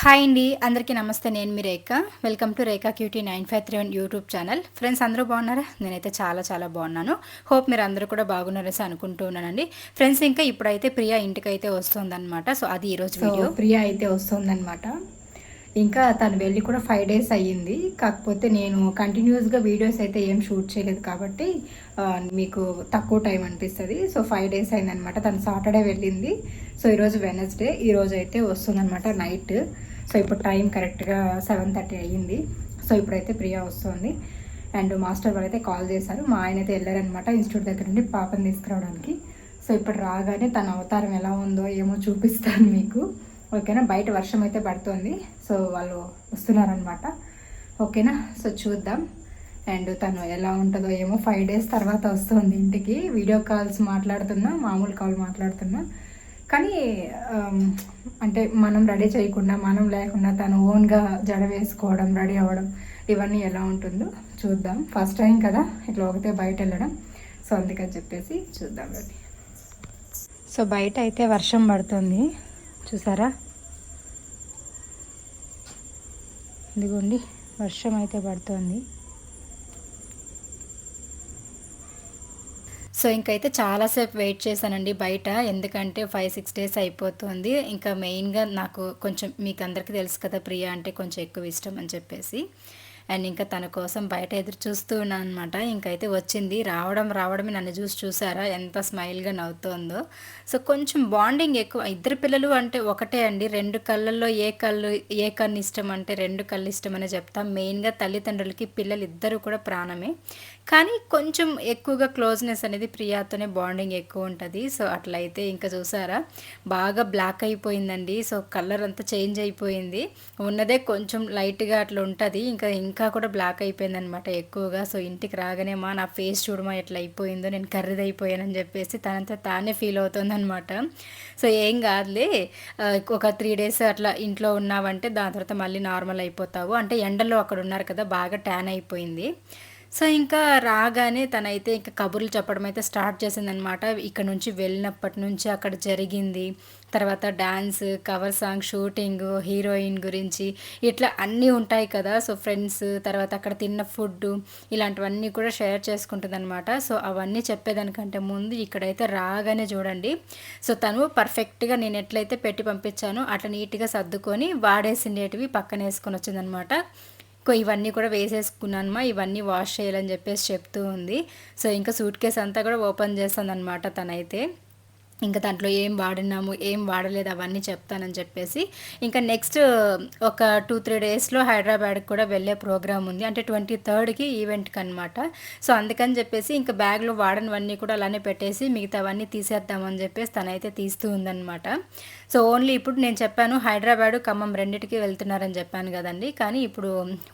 Hi అండి అందరికీ నమస్తే. నేను మీ Rekha. Welcome to Rekha cutie nine five three one YouTube channel. Friends అందరూ బాగున్నారా? నేనైతే చాలా చాలా బాగున్నాను. హోప్ మీరు అందరూ కూడా బాగున్నారని అనుకుంటూ ఉన్నానండి. ఫ్రెండ్స్ ఇంకా ఇప్పుడైతే ప్రియా ఇంటికి అయితే వస్తుందన్నమాట. సో అది ఈరోజు వీడియో. ప్రియా అయితే వస్తుందన్నమాట. ఇంకా తను వెళ్ళి కూడా ఫైవ్ డేస్ అయ్యింది. కాకపోతే నేను కంటిన్యూస్గా వీడియోస్ అయితే ఏం షూట్ చేయలేదు కాబట్టి మీకు తక్కువ టైం అనిపిస్తుంది. సో ఫైవ్ డేస్ అయిందనమాట తను సాటర్డే వెళ్ళింది. సో ఈరోజు వెనస్డే ఈరోజు అయితే వస్తుందనమాట నైట్ సో ఇప్పుడు టైం కరెక్ట్గా సెవెన్ థర్టీ అయ్యింది. సో ఇప్పుడైతే ప్రియా వస్తుంది. అండ్ మాస్టర్ వాళ్ళు అయితే కాల్ చేశారు. మా ఆయన అయితే వెళ్ళారనమాట ఇన్స్టిట్యూట్ దగ్గర నుండి పాపని తీసుకురావడానికి. సో ఇప్పుడు రాగానే తన అవతారం ఎలా ఉందో ఏమో చూపిస్తాను మీకు. ఓకేనా? బయట వర్షం అయితే పడుతుంది. సో వాళ్ళు వస్తున్నారనమాట ఓకేనా? సో చూద్దాం. అండ్ తను ఎలా ఉంటుందో ఏమో ఫైవ్ డేస్ తర్వాత వస్తుంది ఇంటికి. వీడియో కాల్స్ మాట్లాడుతున్నా మామూలు కాల్ మాట్లాడుతున్నా. కానీ అంటే మనం రెడీ చేయకుండా మనం లేకుండా తను ఓన్గా జడ వేసుకోవడం రెడీ అవ్వడం ఇవన్నీ ఎలా ఉంటుందో చూద్దాం. ఫస్ట్ టైం కదా ఇట్లా ఒకతే బయట వెళ్ళడం. సో అందుకని చెప్పేసి చూద్దాం రండి. సో బయట అయితే వర్షం పడుతుంది. చూసారా? ఇదిగోండి వర్షం అయితే పడుతోంది. సో ఇంకైతే చాలాసేపు వెయిట్ చేశానండి బయట. ఎందుకంటే ఫైవ్ సిక్స్ డేస్ అయిపోతుంది. ఇంకా మెయిన్గా నాకు కొంచెం మీకు అందరికీ తెలుసు కదా ప్రియా అంటే కొంచెం ఎక్కువ ఇష్టం అని చెప్పేసి. అండ్ ఇంకా తన కోసం బయట ఎదురు చూస్తూ ఉన్నాను అనమాట ఇంకైతే వచ్చింది. రావడం రావడమే నన్ను చూసి చూసారా? ఎంత స్మైల్గా నవ్వుతోందో. సో కొంచెం బాండింగ్ ఎక్కువ. ఇద్దరు పిల్లలు అంటే ఒకటే అండి. రెండు కళ్ళల్లో ఏ కళ్ళు ఏ కన్ను ఇష్టం అంటే రెండు కళ్ళు ఇష్టం అనే చెప్తాం. మెయిన్గా తల్లిదండ్రులకి పిల్లలు ఇద్దరు కూడా ప్రాణమే. కానీ కొంచెం ఎక్కువగా క్లోజ్నెస్ అనేది ప్రియాతోనే బాండింగ్ ఎక్కువ ఉంటుంది. సో అట్లయితే ఇంకా చూసారా? బాగా బ్లాక్ అయిపోయిందండి. సో కలర్ అంతా చేంజ్ అయిపోయింది. ఉన్నదే కొంచెం లైట్గా అట్లా ఉంటుంది. ఇంకా ఇంకా కూడా బ్లాక్ అయిపోయింది అనమాట ఎక్కువగా. సో ఇంటికి రాగానే మా నా ఫేస్ చూడమా ఎట్లా అయిపోయిందో నేను కర్రీది అయిపోయానని చెప్పేసి తనంతా తానే ఫీల్ అవుతుంది అనమాట సో ఏం కాదులే. ఒక త్రీ డేస్ అట్లా ఇంట్లో ఉన్నావంటే దాని తర్వాత మళ్ళీ నార్మల్ అయిపోతావు. అంటే ఎండలో అక్కడ ఉన్నారు కదా బాగా ట్యాన్ అయిపోయింది. సో ఇంకా రాగానే తనైతే ఇంకా కబుర్లు చెప్పడం అయితే స్టార్ట్ చేసిందనమాట ఇక్కడ నుంచి వెళ్ళినప్పటి నుంచి అక్కడ జరిగింది. తర్వాత dance cover song shooting heroine గురించి ఇట్లా అన్నీ ఉంటాయి కదా. సో ఫ్రెండ్స్ తర్వాత అక్కడ తిన్న ఫుడ్ ఇలాంటివన్నీ కూడా షేర్ చేసుకుంటుందన్నమాట. సో అవన్నీ చెప్పేదానికంటే ముందు ఇక్కడైతే రాగానే చూడండి. సో తను పర్ఫెక్ట్గా నేను ఎట్లయితే పెట్టి పంపించానో అట్లా నీట్గా సర్దుకొని వాడేసిండేటివి పక్కన వేసుకొని వచ్చిందనమాట ఇవన్నీ కూడా వేసేసుకున్నానమ్మా ఇవన్నీ వాష్ చేయాలని చెప్పేసి చెప్తూ ఉంది. సో ఇంకా సూట్ కేస్ అంతా కూడా ఓపెన్ చేస్తాను తనైతే. ఇంకా దాంట్లో ఏం వాడినాము ఏం వాడలేదు అవన్నీ చెప్తానని చెప్పేసి ఇంకా నెక్స్ట్ ఒక టూ త్రీ డేస్లో హైదరాబాద్కి కూడా వెళ్ళే ప్రోగ్రామ్ ఉంది. అంటే ట్వంటీ థర్డ్కి ఈవెంట్కి అనమాట సో అందుకని చెప్పేసి ఇంకా బ్యాగ్లో వాడనివన్నీ కూడా అలానే పెట్టేసి మిగతావన్నీ తీసేద్దామని చెప్పేసి తనైతే తీస్తూ ఉందన్నమాట. సో ఓన్లీ ఇప్పుడు నేను చెప్పాను హైదరాబాద్ ఖమ్మం రెండింటికి వెళ్తున్నారని చెప్పాను కదండి. కానీ ఇప్పుడు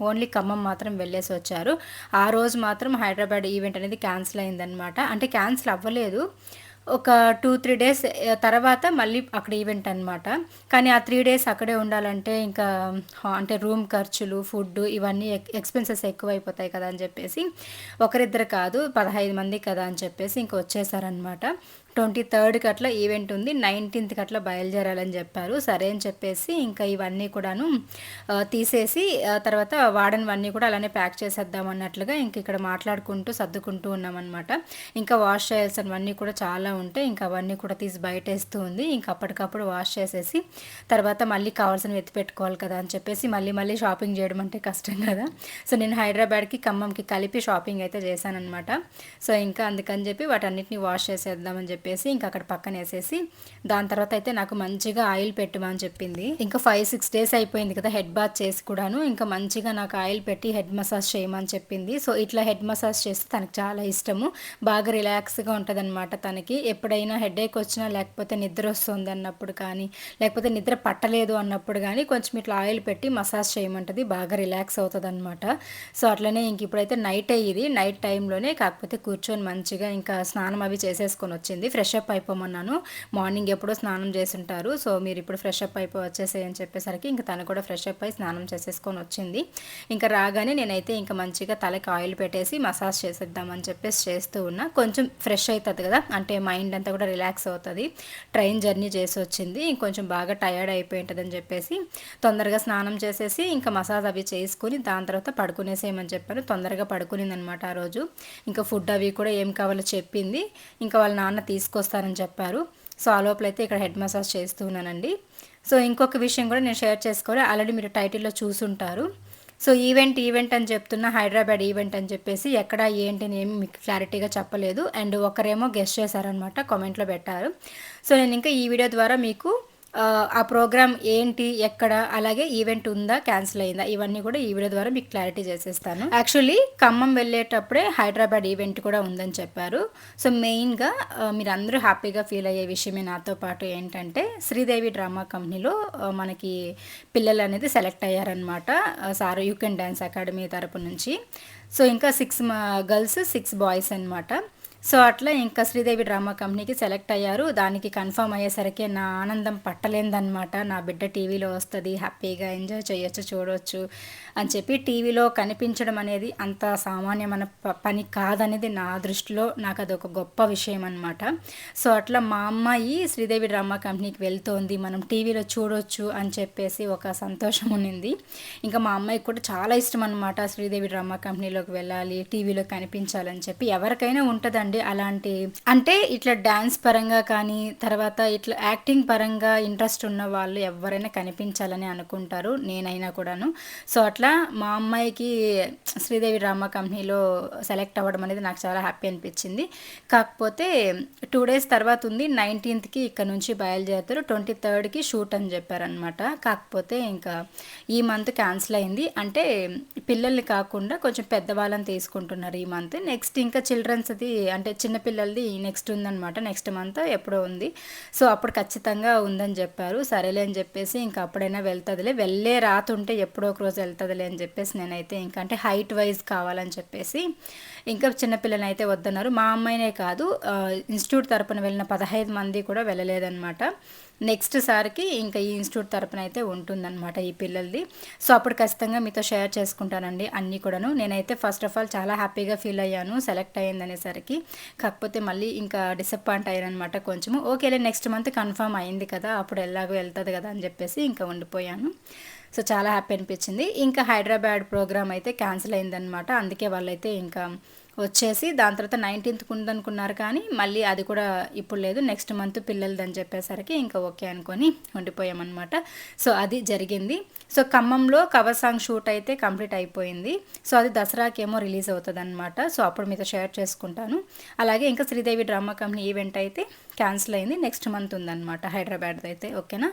ఓన్లీ ఖమ్మం మాత్రం వెళ్ళేసి వచ్చారు. ఆ రోజు మాత్రం హైదరాబాద్ ఈవెంట్ అనేది క్యాన్సిల్ అయిందనమాట అంటే క్యాన్సిల్ అవ్వలేదు. ఒక టూ త్రీ డేస్ తర్వాత మళ్ళీ అక్కడ ఈవెంట్ అనమాట కానీ ఆ త్రీ డేస్ అక్కడే ఉండాలంటే ఇంకా అంటే రూమ్ ఖర్చులు ఫుడ్ ఇవన్నీ ఎక్స్పెన్సెస్ ఎక్కువైపోతాయి కదా అని చెప్పేసి. ఒకరిద్దరు కాదు పదహైదు మంది కదా అని చెప్పేసి ఇంక వచ్చేసారనమాట ట్వంటీ థర్డ్కి అట్లా ఈవెంట్ ఉంది. నైన్టీన్త్కి అట్లా బయలుదేరాలని చెప్పారు. సరే అని చెప్పేసి ఇంకా ఇవన్నీ కూడాను తీసేసి తర్వాత వాడనివన్నీ కూడా అలానే ప్యాక్ చేసేద్దాం అన్నట్లుగా ఇంక ఇక్కడ మాట్లాడుకుంటూ సర్దుకుంటూ ఉన్నామన్నమాట. ఇంకా వాష్ చేయాల్సినవన్నీ కూడా చాలా ఉంటాయి. ఇంకా అవన్నీ కూడా తీసి బయటేస్తూ ఉంది. ఇంకా అప్పటికప్పుడు వాష్ చేసేసి తర్వాత మళ్ళీ కావాల్సినవి ఎత్తి పెట్టుకోవాలి కదా అని చెప్పేసి మళ్ళీ మళ్ళీ షాపింగ్ చేయడం అంటే కష్టం కదా. సో నేను హైదరాబాద్కి ఖమ్మంకి కలిపి షాపింగ్ అయితే చేశానన్నమాట. సో ఇంకా అందుకని చెప్పి వాటన్నిటిని వాష్ చేసేద్దామని చెప్పి చెప్పేసి ఇంకా అక్కడ పక్కన వేసేసి దాని తర్వాత అయితే నాకు మంచిగా ఆయిల్ పెట్టమని చెప్పింది. ఇంకా ఫైవ్ సిక్స్ డేస్ అయిపోయింది కదా హెడ్ బాత్ చేసి కూడాను. ఇంకా మంచిగా నాకు ఆయిల్ పెట్టి హెడ్ మసాజ్ చేయమని చెప్పింది. సో ఇట్లా హెడ్ మసాజ్ చేస్తే తనకు చాలా ఇష్టము. బాగా రిలాక్స్గా ఉంటుందన్నమాట తనకి. ఎప్పుడైనా హెడేక్ వచ్చినా లేకపోతే నిద్ర వస్తుంది అన్నప్పుడు కానీ లేకపోతే నిద్ర పట్టలేదు అన్నప్పుడు కానీ కొంచెం ఇట్లా ఆయిల్ పెట్టి మసాజ్ చేయమంటది. బాగా రిలాక్స్ అవుతుంది అనమాట సో అట్లనే ఇంక ఇప్పుడైతే నైట్ అయ్యింది. నైట్ టైంలోనే కాకపోతే కూర్చొని మంచిగా ఇంకా స్నానం అవి చేసేసుకొని వచ్చింది. Fresh up అయిపోమన్నాను. మార్నింగ్ ఎప్పుడో స్నానం చేసి ఉంటారు సో మీరు ఇప్పుడు ఫ్రెష్ అప్ అయిపోయి వచ్చేసేయని అని చెప్పేసరికి ఇంకా తను కూడా ఫ్రెష్ అప్ అయి స్నానం చేసేసుకొని వచ్చింది. ఇంకా రాగానే నేనైతే ఇంకా మంచిగా తలకి ఆయిల్ పెట్టేసి మసాజ్ చేసేద్దామని చెప్పేసి చేస్తూ ఉన్నా. కొంచెం ఫ్రెష్ అవుతుంది కదా అంటే మైండ్ అంతా కూడా రిలాక్స్ అవుతుంది. ట్రైన్ జర్నీ చేసి వచ్చింది. ఇంకొంచెం బాగా టయర్డ్ అయిపోయి ఉంటుందని చెప్పేసి తొందరగా స్నానం చేసేసి ఇంకా మసాజ్ అవి చేసుకుని దాని తర్వాత పడుకునేసేయమని చెప్పాను. తొందరగా పడుకునింది అనమాట ఆ రోజు. ఇంకా ఫుడ్ అవి కూడా ఏం కావాలో చెప్పింది. ఇంకా వాళ్ళ నాన్న తీసుకొస్తానని చెప్పారు. సో ఆ లోపల అయితే ఇక్కడ హెడ్ మసాజ్ చేస్తూ ఉన్నానండి. సో ఇంకొక విషయం కూడా నేను షేర్ చేసుకోవాలి. ఆల్రెడీ మీరు టైటిల్లో చూసుంటారు. సో ఈవెంట్ ఈవెంట్ అని చెప్తున్న హైదరాబాద్ ఈవెంట్ అని చెప్పేసి ఎక్కడ ఏంటి అని ఏమి మీకు క్లారిటీగా చెప్పలేదు. అండ్ ఒకరేమో గెస్ట్ చేశారనమాట కామెంట్లో పెట్టారు. సో నేను ఇంకా ఈ వీడియో ద్వారా మీకు ఆ, ప్రోగ్రామ్ ఏంటి ఎక్కడ అలాగే ఈవెంట్ ఉందా క్యాన్సిల్ అయిందా ఇవన్నీ కూడా ఈ వీడియో ద్వారా మీకు క్లారిటీ చేసేస్తాను. యాక్చువల్లీ ఖమ్మం వెళ్ళేటప్పుడే హైదరాబాద్ ఈవెంట్ కూడా ఉందని చెప్పారు. సో మెయిన్గా మీరు అందరూ హ్యాపీగా ఫీల్ అయ్యే విషయమే నాతో పాటు ఏంటంటే శ్రీదేవి డ్రామా కంపెనీలో మనకి పిల్లలు అనేది select అయ్యారనమాట sir you can dance academy తరపు నుంచి. సో ఇంకా సిక్స్ గర్ల్స్ సిక్స్ బాయ్స్ అనమాట సో అట్లా ఇంకా శ్రీదేవి డ్రామా కంపెనీకి సెలెక్ట్ అయ్యారు. దానికి కన్ఫర్మ్ అయ్యేసరికి నా ఆనందం పట్టలేదన్నమాట నా బిడ్డ టీవీలో వస్తుంది హ్యాపీగా ఎంజాయ్ చేయొచ్చు చూడొచ్చు. అని చెప్పి టీవీలో కనిపించడం అనేది అంత సామాన్యమైన ప- పని కాదనేది నా దృష్టిలో నాకు అదొక గొప్ప విషయం అనమాట సో అట్లా మా అమ్మాయి శ్రీదేవి డ్రామా కంపెనీకి వెళ్తోంది. మనం టీవీలో చూడొచ్చు అని చెప్పేసి ఒక సంతోషం ఉన్నింది. ఇంకా మా అమ్మాయికి కూడా చాలా ఇష్టం అనమాట శ్రీదేవి డ్రామా కంపెనీలోకి వెళ్ళాలి టీవీలో కనిపించాలని చెప్పి. ఎవరికైనా ఉంటుందండి అలాంటి అంటే ఇట్లా డ్యాన్స్ పరంగా కానీ తర్వాత ఇట్లా యాక్టింగ్ పరంగా ఇంట్రెస్ట్ ఉన్న వాళ్ళు ఎవరైనా కనిపించాలని అనుకుంటారు నేనైనా కూడాను. సో అట్లా మా అమ్మాయికి శ్రీదేవి డ్రామా కంపెనీలో సెలెక్ట్ అవ్వడం అనేది నాకు చాలా హ్యాపీ అనిపించింది. కాకపోతే టూ డేస్ తర్వాత ఉంది నైన్టీన్త్కి ఇక్కడ నుంచి బయలుదేరుతారు ట్వంటీ థర్డ్కి షూట్ అని చెప్పారనమాట కాకపోతే ఇంకా ఈ మంత్ క్యాన్సిల్ అయింది. అంటే పిల్లల్ని కాకుండా కొంచెం పెద్దవాళ్ళని తీసుకుంటున్నారు ఈ మంత్. నెక్స్ట్ ఇంకా చిల్డ్రన్స్ది అంటే చిన్నపిల్లలది నెక్స్ట్ ఉందన్నమాట. నెక్స్ట్ మంత్ ఎప్పుడో ఉంది. సో అప్పుడు ఖచ్చితంగా ఉందని చెప్పారు. సరేలే అని చెప్పేసి ఇంకా అప్పుడైనా వెళ్తుందిలే. వెళ్ళే రాతుంటే ఎప్పుడో ఒక రోజు వెళ్తుంది వెళ్తుందిలే అని చెప్పేసి నేనైతే ఇంకా అంటే హైట్ వైజ్ కావాలని చెప్పేసి ఇంకా చిన్నపిల్లని అయితే వద్దన్నారు. మా అమ్మాయినే కాదు ఇన్స్టిట్యూట్ తరపున వెళ్ళిన పదహైదు మంది కూడా వెళ్ళలేదన్నమాట. నెక్స్ట్ సారికి ఇంకా ఈ ఇన్స్టిట్యూట్ తరపున అయితే ఉంటుందన్నమాట ఈ పిల్లలది. సో అప్పుడు ఖచ్చితంగా మీతో షేర్ చేసుకుంటానండి అన్నీ కూడాను. నేనైతే ఫస్ట్ ఆఫ్ ఆల్ చాలా హ్యాపీగా ఫీల్ అయ్యాను సెలెక్ట్ అయ్యిందనేసరికి. కాకపోతే మళ్ళీ ఇంకా డిసప్పాయింట్ అయ్యానమాట కొంచెము. ఓకేలే నెక్స్ట్ మంత్ కన్ఫర్మ్ అయింది కదా అప్పుడు ఎలాగో వెళ్తుంది కదా అని చెప్పేసి ఇంకా ఉండిపోయాను. సో చాలా హ్యాపీ అనిపించింది. ఇంకా హైదరాబాద్ ప్రోగ్రామ్ అయితే క్యాన్సిల్ అయిందనమాట అందుకే వాళ్ళైతే ఇంకా వచ్చేసి దాని తర్వాత నైన్టీన్త్కి ఉందనుకున్నారు కానీ మళ్ళీ అది కూడా ఇప్పుడు లేదు. నెక్స్ట్ మంత్ పిల్లలదని చెప్పేసరికి ఇంకా ఓకే అనుకొని ఉండిపోయామన్నమాట. సో అది జరిగింది. సో ఖమ్మంలో కవర్ సాంగ్ షూట్ అయితే కంప్లీట్ అయిపోయింది. సో అది దసరాకేమో రిలీజ్ అవుతుంది అనమాట సో అప్పుడు మీతో షేర్ చేసుకుంటాను. అలాగే ఇంకా శ్రీదేవి డ్రామా కంపెనీ ఈవెంట్ అయితే క్యాన్సిల్ అయింది. నెక్స్ట్ మంత్ ఉందన్నమాట హైదరాబాద్ అయితే. ఓకేనా?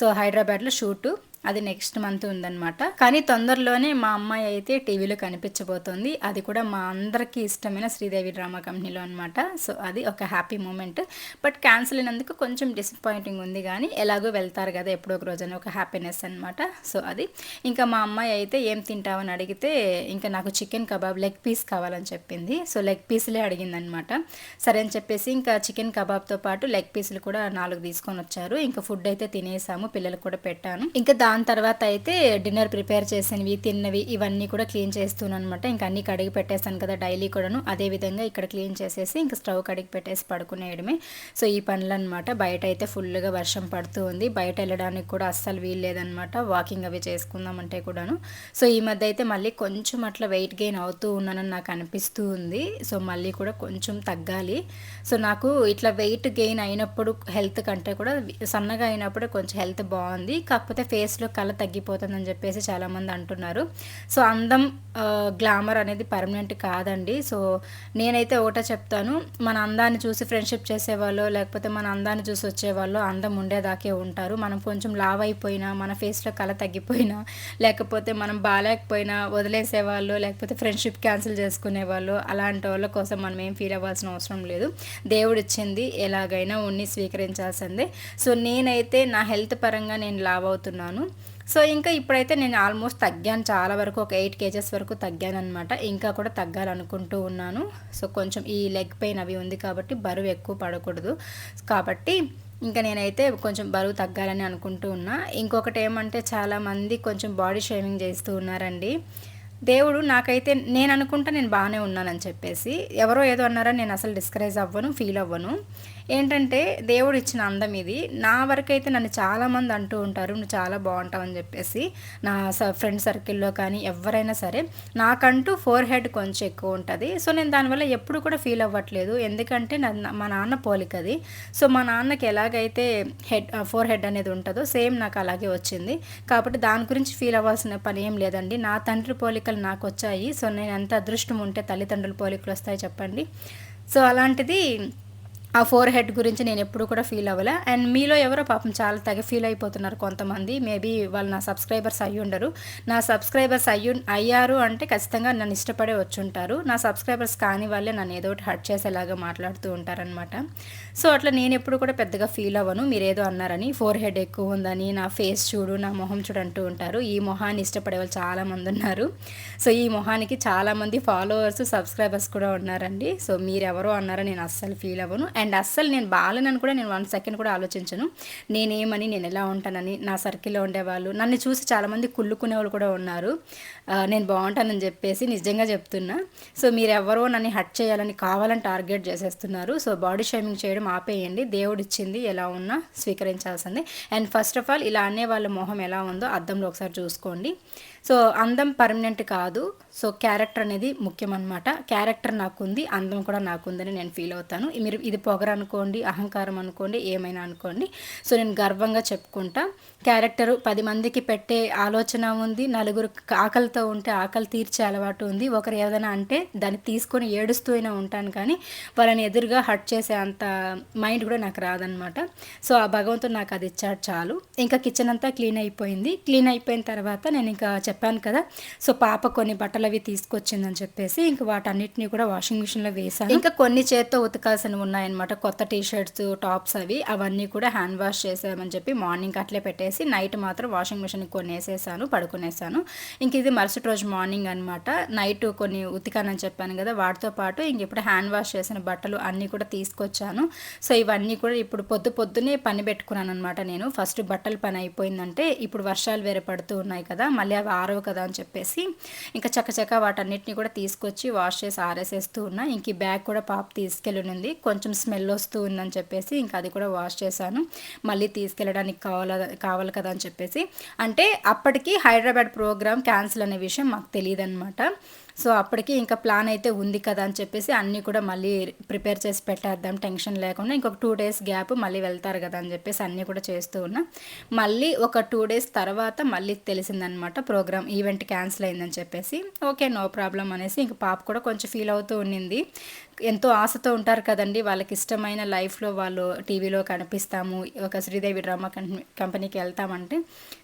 సో హైదరాబాద్లో షూటు అది నెక్స్ట్ మంత్ ఉందన్నమాట. కానీ తొందరలోనే మా అమ్మాయి అయితే టీవీలో కనిపించబోతోంది. అది కూడా మా అందరికీ ఇష్టమైన శ్రీదేవి డ్రామా కంపెనీలో అనమాట సో అది ఒక హ్యాపీ మూమెంట్. బట్ క్యాన్సిల్ అయినందుకు కొంచెం డిసప్పాయింటింగ్ ఉంది కానీ ఎలాగో వెళ్తారు కదా ఎప్పుడో ఒక రోజు ఒక హ్యాపీనెస్ అనమాట సో అది. ఇంకా మా అమ్మాయి అయితే ఏం తింటావని అడిగితే ఇంకా నాకు చికెన్ కబాబ్ లెగ్ పీస్ కావాలని చెప్పింది. సో లెగ్ పీసులే అడిగిందనమాట సరే అని చెప్పేసి ఇంకా చికెన్ కబాబ్తో పాటు లెగ్ పీసులు కూడా నాలుగు తీసుకొని వచ్చారు. ఇంకా ఫుడ్ అయితే తినేసాము పిల్లలకు కూడా పెట్టాను. ఇంకా దాని తర్వాత అయితే డిన్నర్ ప్రిపేర్ చేసినవి తిన్నవి ఇవన్నీ కూడా క్లీన్ చేస్తున్నాను అనమాట ఇంకా అన్ని కడిగి పెట్టేస్తాను కదా డైలీ కూడాను. అదే విధంగా ఇక్కడ క్లీన్ చేసేసి ఇంకా స్టవ్ కడిగి పెట్టేసి పడుకునేయడమే. సో ఈ పనులు అనమాట బయట అయితే ఫుల్గా వర్షం పడుతూ ఉంది. బయట వెళ్ళడానికి కూడా అస్సలు వీలు లేదనమాట వాకింగ్ అవి చేసుకుందామంటే కూడాను. సో ఈ మధ్య అయితే మళ్ళీ కొంచెం అట్లా వెయిట్ గెయిన్ అవుతూ ఉన్నానని నాకు అనిపిస్తూ ఉంది. సో మళ్ళీ కూడా కొంచెం తగ్గాలి. సో నాకు ఇట్లా వెయిట్ గెయిన్ అయినప్పుడు హెల్త్ కంటే కూడా సన్నగా అయినప్పుడు కొంచెం హెల్త్ బాగుంది. కాకపోతే ఫేస్ వయసులో కళ తగ్గిపోతుందని చెప్పేసి చాలామంది అంటున్నారు. సో అందం గ్లామర్ అనేది పర్మనెంట్ కాదండి. సో నేనైతే ఒకటే చెప్తాను. మన అందాన్ని చూసి ఫ్రెండ్షిప్ చేసేవాళ్ళు లేకపోతే మన అందాన్ని చూసి వచ్చేవాళ్ళు అందం ఉండేదాకే ఉంటారు. మనం కొంచెం లావ్ అయిపోయినా మన ఫేస్లో కళ తగ్గిపోయినా లేకపోతే మనం బాగాలేకపోయినా వదిలేసేవాళ్ళు లేకపోతే ఫ్రెండ్షిప్ క్యాన్సిల్ చేసుకునే వాళ్ళు అలాంటి వాళ్ళ కోసం మనం ఏం ఫీల్ అవ్వాల్సిన అవసరం లేదు. దేవుడు ఇచ్చింది ఎలాగైనా ఉన్ని స్వీకరించాల్సిందే. సో నేనైతే నా హెల్త్ పరంగా నేను లావ్ అవుతున్నాను. సో ఇంకా ఇప్పుడైతే నేను ఆల్మోస్ట్ తగ్గాను. చాలా వరకు ఒక ఎయిట్ కేజెస్ వరకు తగ్గాను అనమాట ఇంకా కూడా తగ్గాలనుకుంటూ ఉన్నాను. సో కొంచెం ఈ లెగ్ పెయిన్ అవి ఉంది కాబట్టి బరువు ఎక్కువ పడకూడదు. కాబట్టి ఇంకా నేనైతే కొంచెం బరువు తగ్గాలని అనుకుంటూ ఉన్నా. ఇంకొకటి ఏమంటే చాలామంది కొంచెం బాడీ షేవింగ్ చేస్తూ ఉన్నారండి. దేవుడు నాకైతే నేను అనుకుంటా నేను బాగానే ఉన్నానని చెప్పేసి. ఎవరో ఏదో అన్నారని నేను అసలు డిస్కరేజ్ అవ్వను ఫీల్ అవ్వను. ఏంటంటే దేవుడు ఇచ్చిన అందం ఇది. నా వరకైతే నన్ను చాలామంది అంటూ ఉంటారు నువ్వు చాలా బాగుంటావు అని చెప్పేసి నా ఫ్రెండ్ సర్కిల్లో కానీ ఎవరైనా సరే నాకంటూ ఫోర్ హెడ్ కొంచెం ఎక్కువ ఉంటుంది. సో నేను దానివల్ల ఎప్పుడు కూడా ఫీల్ అవ్వట్లేదు. ఎందుకంటే మా నాన్న పోలికది సో మా నాన్నకి ఎలాగైతే హెడ్ ఫోర్ హెడ్ అనేది ఉంటుందో సేమ్ నాకు అలాగే వచ్చింది. కాబట్టి దాని గురించి ఫీల్ అవ్వాల్సిన పని ఏం లేదండి. నా తండ్రి పోలికలు నాకు వచ్చాయి. సో నేను ఎంత అదృష్టం ఉంటే తల్లిదండ్రుల పోలికలు వస్తాయి చెప్పండి. సో అలాంటిది ఆ ఫోర్ హెడ్ గురించి నేను ఎప్పుడు కూడా ఫీల్ అవ్వలే. అండ్ మీలో ఎవరో పాపం చాలా తెగ ఫీల్ అయిపోతున్నారు కొంతమంది. మేబీ వాళ్ళు నా సబ్స్క్రైబర్స్ అయ్యి ఉండరు. నా సబ్స్క్రైబర్స్ అయ్యి అయ్యారు అంటే ఖచ్చితంగా నన్ను ఇష్టపడే వచ్చుంటారు నా సబ్స్క్రైబర్స్ కాని వాళ్ళే నన్ను ఏదో ఒకటి హర్ట్ చేసేలాగా మాట్లాడుతూ ఉంటారనమాట సో అట్లా నేను ఎప్పుడు కూడా పెద్దగా ఫీల్ అవ్వను. మీరేదో అన్నారని ఫోర్ హెడ్ ఎక్కువ ఉందని నా ఫేస్ చూడు నా మొహం చూడు అంటూ ఉంటారు. ఈ మొహాన్ని ఇష్టపడే వాళ్ళు చాలామంది ఉన్నారు. సో ఈ మొహానికి చాలామంది ఫాలోవర్స్ సబ్స్క్రైబర్స్ కూడా ఉన్నారండి. సో మీరు ఎవరో నేను అస్సలు ఫీల్ అవ్వను. అండ్ అస్సలు నేను బాగాలేనని కూడా నేను వన్ సెకండ్ కూడా ఆలోచించను. నేనేమని నేను ఎలా ఉంటానని నా సర్కిల్లో ఉండేవాళ్ళు నన్ను చూసి చాలామంది కుళ్ళుకునే వాళ్ళు కూడా ఉన్నారు. నేను బాగుంటానని చెప్పేసి నిజంగా చెప్తున్నా. సో మీరు ఎవరో నన్ను హట్ చేయాలని కావాలని టార్గెట్ చేసేస్తున్నారు. సో బాడీ షేమింగ్ చేయడం ఆపేయండి. దేవుడు ఇచ్చింది ఎలా ఉన్నా స్వీకరించాల్సింది. అండ్ ఫస్ట్ ఆఫ్ ఆల్ ఇలా అనే వాళ్ళ మొహం ఎలా ఉందో అద్దంలో ఒకసారి చూసుకోండి. సో అందం పర్మనెంట్ కాదు. సో క్యారెక్టర్ అనేది ముఖ్యం అనమాట క్యారెక్టర్ నాకుంది అందం కూడా నాకుందని నేను ఫీల్ అవుతాను. మీరు ఇది పొగరు అనుకోండి అహంకారం అనుకోండి ఏమైనా అనుకోండి. సో నేను గర్వంగా చెప్పుకుంటా. క్యారెక్టరు పది మందికి పెట్టే ఆలోచన ఉంది నలుగురు ఆకలితో ఉంటే ఆకలి తీర్చే అలవాటు ఉంది. ఒకరు ఏదైనా అంటే దాన్ని తీసుకొని ఏడుస్తూ అయినా ఉంటాను కానీ వాళ్ళని ఎదురుగా హట్ చేసే అంత మైండ్ కూడా నాకు రాదనమాట సో ఆ భగవంతుడు నాకు అది ఇచ్చాడు చాలు. ఇంకా కిచెన్ అంతా క్లీన్ అయిపోయింది. క్లీన్ అయిపోయిన తర్వాత నేను ఇంకా చెప్పాను కదా. సో పాప కొన్ని బట్టలు అవి తీసుకొచ్చిందని చెప్పేసి ఇంక వాటన్నిటిని కూడా వాషింగ్ మిషన్లో వేసాను ఇంకా కొన్ని చేత్తో ఉతకాల్సినవి ఉన్నాయన్నమాట. కొత్త టీ షర్ట్స్ టాప్స్ అవి అవన్నీ కూడా హ్యాండ్ వాష్ చేసామని చెప్పి మార్నింగ్ అట్లే పెట్టేసి నైట్ మాత్రం వాషింగ్ మిషన్ కొన్ని వేసేసాను పడుకునేసాను. ఇంక ఇది మరుసటి రోజు మార్నింగ్ అనమాట నైట్ కొన్ని ఉతికానని చెప్పాను కదా. వాటితో పాటు ఇంక ఇప్పుడు హ్యాండ్ వాష్ చేసిన బట్టలు అన్నీ కూడా తీసుకొచ్చాను. సో ఇవన్నీ కూడా ఇప్పుడు పొద్దు పొద్దునే పని పెట్టుకున్నాను అనమాట నేను. ఫస్ట్ బట్టలు పని అయిపోయిందంటే ఇప్పుడు వర్షాలు వేరే పడుతూ ఉన్నాయి కదా. మళ్ళీ అవి ఆరవు కదా అని చెప్పేసి ఇంకా చక్కచక్క వాటన్నిటిని కూడా తీసుకొచ్చి వాష్ చేసి ఆరేసేస్తూ ఉన్నా. ఇంక ఈ బ్యాగ్ కూడా పాప తీసుకెళ్ళనుంది. కొంచెం స్మెల్ వస్తూ ఉందని చెప్పేసి ఇంకా అది కూడా వాష్ చేశాను. మళ్ళీ తీసుకెళ్ళడానికి కావాల కావాలి కదా అని చెప్పేసి. అంటే అప్పటికి హైదరాబాద్ ప్రోగ్రామ్ క్యాన్సిల్ అనే విషయం మాకు తెలియదు అనమాట సో అప్పటికి ఇంకా ప్లాన్ అయితే ఉంది కదా అని చెప్పేసి అన్నీ కూడా మళ్ళీ ప్రిపేర్ చేసి పెట్టేద్దాం టెన్షన్ లేకుండా. ఇంకొక టూ డేస్ గ్యాప్ మళ్ళీ వెళ్తారు కదా అని చెప్పేసి అన్నీ కూడా చేస్తూ ఉన్నా. మళ్ళీ ఒక టూ డేస్ తర్వాత మళ్ళీ తెలిసిందనమాట ప్రోగ్రామ్ ఈవెంట్ క్యాన్సిల్ అయిందని చెప్పేసి. ఓకే నో ప్రాబ్లం అనేసి ఇంక పాప కూడా కొంచెం ఫీల్ అవుతూ ఉండింది. ఎంతో ఆశతో ఉంటారు కదండి. వాళ్ళకి ఇష్టమైన లైఫ్లో వాళ్ళు టీవీలో కనిపిస్తాము ఒక శ్రీదేవి డ్రామా కంపెనీకి వెళ్తామంటే.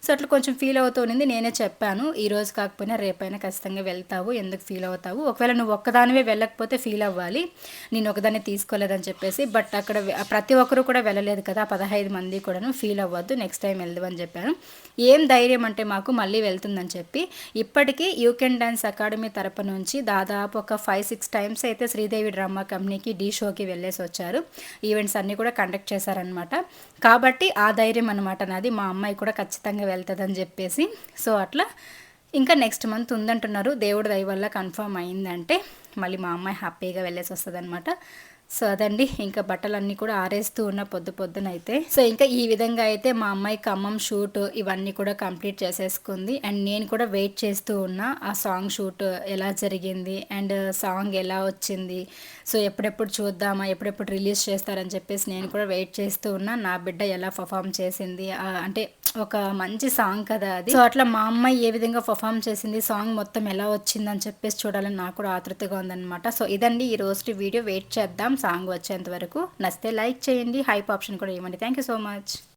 సో అట్లా కొంచెం ఫీల్ అవుతూ ఉన్నింది నేనే చెప్పాను ఈ రోజు కాకపోయినా రేపైనా ఖచ్చితంగా వెళ్తావు. ఎందుకు ఫీల్ అవుతావు. ఒకవేళ నువ్వు ఒక్కదానివే వెళ్ళకపోతే ఫీల్ అవ్వాలి. నేను ఒకదాన్ని తీసుకోలేదని చెప్పేసి బట్ అక్కడ ప్రతి ఒక్కరు కూడా వెళ్ళలేదు కదా పదహైదు మంది కూడాను ఫీల్ అవ్వద్దు నెక్స్ట్ టైం వెళ్దామని చెప్పాను. ఏం ధైర్యం అంటే మాకు మళ్ళీ వెళ్తుందని చెప్పి ఇప్పటికీ యూ కెన్ డ్యాన్స్ అకాడమీ తరపు నుంచి దాదాపు ఒక ఫైవ్ సిక్స్ టైమ్స్ అయితే శ్రీదేవి డ్రామా కంపెనీకి డీ షోకి వెళ్ళేసి వచ్చారు. ఈవెంట్స్ అన్నీ కూడా కండక్ట్ చేశారనమాట కాబట్టి ఆ ధైర్యం అనమాట నాది. మా అమ్మాయి కూడా ఖచ్చితంగా వెళ్తుందని చెప్పేసి సో అట్లా ఇంకా నెక్స్ట్ మంత్ ఉందంటున్నారు. దేవుడి దయ వల్ల కన్ఫర్మ్ అయిందంటే మళ్ళీ మా అమ్మాయి హ్యాపీగా వెళ్ళేసి వస్తుంది అనమాట సో అదండి ఇంకా బట్టలన్నీ కూడా ఆరేస్తూ ఉన్న పొద్దు పొద్దున అయితే. సో ఇంకా ఈ విధంగా అయితే మా అమ్మాయి ఖమ్మం షూట్ ఇవన్నీ కూడా కంప్లీట్ చేసేసుకుంది. అండ్ నేను కూడా వెయిట్ చేస్తూ ఉన్నా ఆ సాంగ్ షూట్ ఎలా జరిగింది అండ్ సాంగ్ ఎలా వచ్చింది. సో ఎప్పుడెప్పుడు చూద్దామా ఎప్పుడెప్పుడు రిలీజ్ చేస్తారని చెప్పేసి నేను కూడా వెయిట్ చేస్తూ ఉన్నా. నా బిడ్డ ఎలా పర్ఫామ్ చేసింది అంటే ఒక మంచి సాంగ్ కదా అది. సో అట్లా మా అమ్మాయి ఏ విధంగా పర్ఫామ్ చేసింది సాంగ్ మొత్తం ఎలా వచ్చిందని చెప్పేసి చూడాలని నాకు కూడా ఆతృతగా ఉందన్నమాట. సో ఇదండి ఈ రోజు వీడియో వెయిట్ చేద్దాం. సాంగ్ వచ్చేంత వరకు నచ్చితే లైక్ చేయండి. హైప్ ఆప్షన్ కూడా ఇవ్వండి. Thank you so much